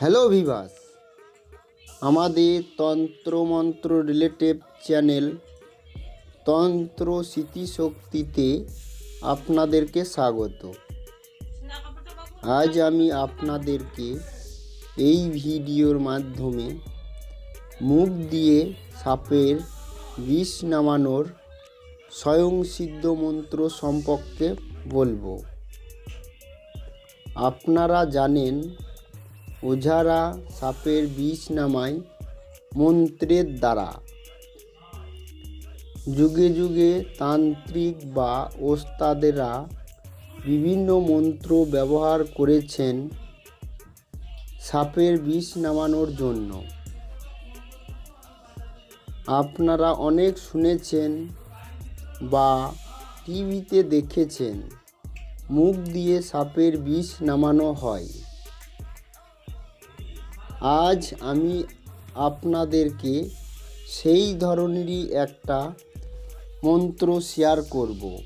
Hello Vivas, আমাদের তন্ত্রমন্ত্র relative channel তন্ত্র স্মৃতিশক্তিতে আপনাদেরকে স্বাগত। আজ আমি আপনাদেরকে এই ভিডিওর মাধ্যমে মুখ দিয়ে সাপের বিষ নামানোর স্বয়ংসিদ্ধ মন্ত্র সম্পর্কে বলব। আপনারা জানেন ওঝারা সাপের বিষ নামায় মন্ত্রের দ্বারা। যুগে যুগে তান্ত্রিক বা ওস্তাদেরা বিভিন্ন মন্ত্র ব্যবহার করেছেন সাপের বিষ নামানোর জন্য। আপনারা অনেক শুনেছেন বা টিভিতে দেখেছেন, মুখ দিয়ে সাপের বিষ নামানো হয়। আজ আমি আপনাদেরকে সেই ধরনেরই একটা মন্ত্র শেয়ার করব।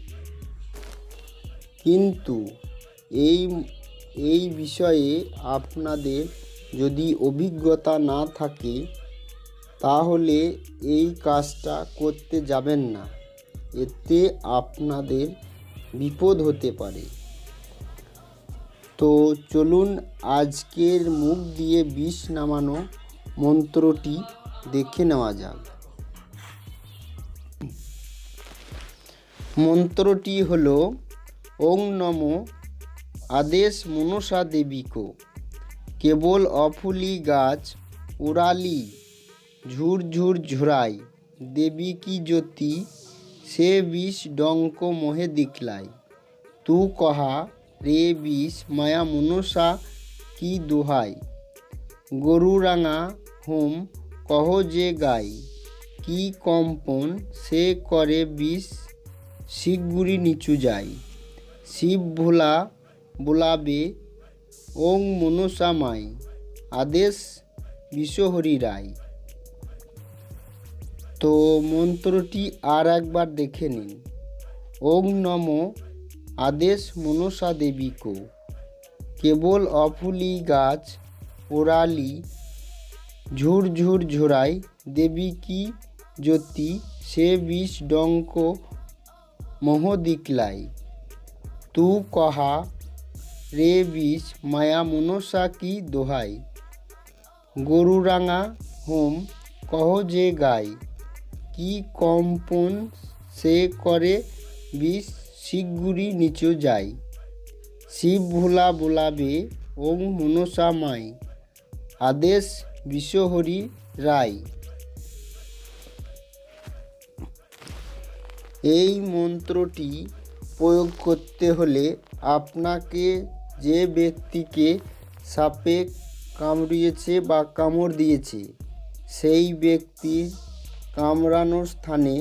কিন্তু এই এই বিষয়ে আপনাদের যদি অভিজ্ঞতা না থাকে, তাহলে এই কাজটা করতে যাবেন না। এতে আপনাদের বিপদ হতে পারে। তো চলুন আজকের মুখ দিয়ে বিষ নামানো মন্ত্রটি দেখে নেওয়া যাক। মন্ত্রটি হলো, ওং নম আদেশ মনসা দেবীকো। কেবল অফুলি গাছ উড়ালি, ঝুর ঝুর ঝুরাই দেবী কি জ্যোতি, সে বিষ ডঙ্ক মোহে দিখলাই। তু কহা রে বিষ মায়া মনসা কি দোহাই? গরুরাঙা হোম, কহ যে গাই? কি কম্পন সে করে বিষ শিগগুড়ি নিচু যায় শিব ভোলা বোলাবে, ওং মনসা মাই, আদেশ বিশ্বহরি রায় তো মন্ত্রটি আর একবার দেখে নিন। ওং নম আদেশ মনসা দেবীকো। কেবল অফুলি গাছ ওরালি ঝুর ঝুর ঝোড়াই, দেবী কি জ্যোতি সে বিষ ডঙ্ক মোহ দিকলাই তু কহা, রে বিষ, মায়া মনসা কি দোহাই? গরুরাঙা হোম কহ যে গাই, কি কম্পন সে করে বিষ শিগগুড়ি নিচু যায় শিব ভোলা বোলাবে, ওং মনসা মাই। আদেশ বিশ্বহরি রায় এই মন্ত্রটি প্রয়োগ করতে হলে আপনাকে যে ব্যক্তিকে সাপে কামড়িয়েছে বা কামড় দিয়েছে, সেই ব্যক্তির কামড়ানোর স্থানে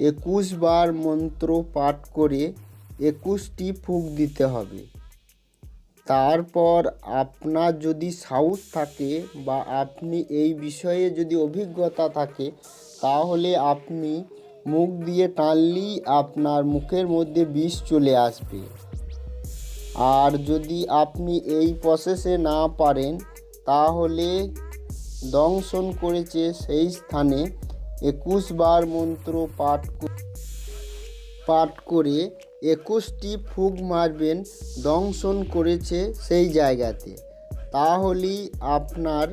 একুশ বার মন্ত্র পাঠ করে একুশটি ফুক দিতে হবে। তারপর আপনার যদি সাহস থাকে বা আপনি এই বিষয়ে যদি অভিজ্ঞতা থাকে, তাহলে আপনি মুখ দিয়ে টানলেই আপনার মুখের মধ্যে বিষ চলে আসবে। আর যদি আপনি এই প্রসেসে না পারেন, তাহলে দংশন করেছে সেই স্থানে একুশ বার মন্ত্র পাঠ পাঠ করে একুশটি ফুগ মারবেন, দংশন করেছে সেই জায়গাতে। তাহলেই আপনার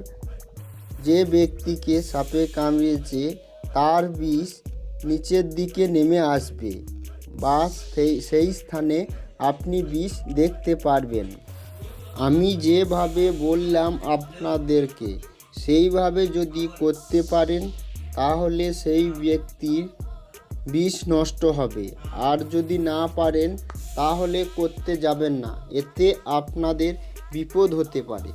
যে ব্যক্তিকে সাপে কামড়িয়েছে তার বিষ নিচের দিকে নেমে আসবে বা সেই সেই স্থানে আপনি বিষ দেখতে পারবেন। আমি যেভাবে বললাম আপনাদেরকে, সেইভাবে যদি করতে পারেন তাহলে সেই ব্যক্তির বিষ নষ্ট হবে। আর যদি না পারেন, তাহলে করতে যাবেন না। এতে আপনাদের বিপদ হতে পারে।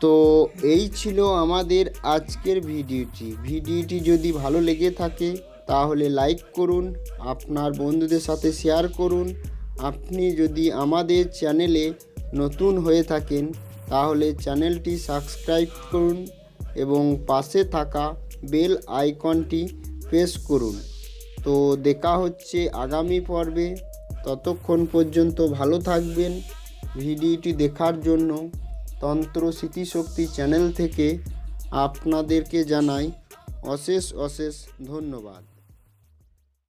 তো এই ছিল আমাদের আজকের ভিডিওটি। ভিডিওটি যদি ভালো লেগে থাকে, তাহলে লাইক করুন, আপনার বন্ধুদের সাথে শেয়ার করুন। আপনি যদি আমাদের চ্যানেলে নতুন হয়ে থাকেন, তাহলে চ্যানেলটি সাবস্ক্রাইব করুন। এবং পাশে থাকা বেল আইকনটি প্রেস করুন। তো দেখা হচ্ছে আগামী পর্বে। ততক্ষণ পর্যন্ত ভালো থাকবেন। ভিডিওটি দেখার জন্য তন্ত্র স্মৃতিশক্তি চ্যানেল থেকে আপনাদেরকে জানাই অশেষ অশেষ ধন্যবাদ।